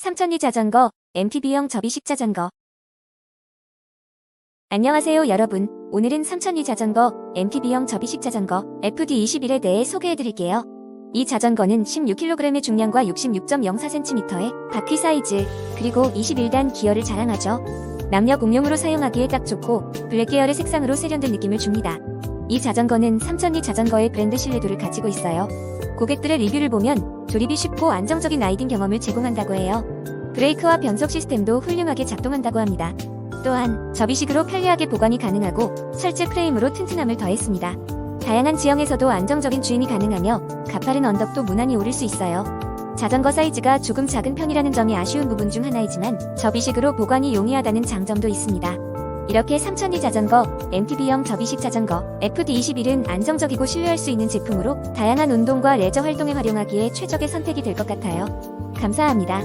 삼천리 자전거, MTB형 접이식 자전거. 안녕하세요 여러분. 오늘은 삼천리 자전거, MTB형 접이식 자전거, FD21에 대해 소개해드릴게요. 이 자전거는 16kg의 중량과 66.04cm의 바퀴 사이즈, 그리고 21단 기어를 자랑하죠. 남녀 공용으로 사용하기에 딱 좋고, 블랙 계열의 색상으로 세련된 느낌을 줍니다. 이 자전거는 삼천리 자전거의 브랜드 신뢰도를 가지고 있어요. 고객들의 리뷰를 보면 조립이 쉽고 안정적인 라이딩 경험을 제공한다고 해요. 브레이크와 변속 시스템도 훌륭하게 작동한다고 합니다. 또한 접이식으로 편리하게 보관이 가능하고 철제 프레임으로 튼튼함을 더했습니다. 다양한 지형에서도 안정적인 주행이 가능하며 가파른 언덕도 무난히 오를 수 있어요. 자전거 사이즈가 조금 작은 편이라는 점이 아쉬운 부분 중 하나이지만 접이식으로 보관이 용이하다는 장점도 있습니다. 이렇게 삼천리 자전거, MTB형 접이식 자전거, FD21은 안정적이고 신뢰할 수 있는 제품으로 다양한 운동과 레저 활동에 활용하기에 최적의 선택이 될 것 같아요. 감사합니다.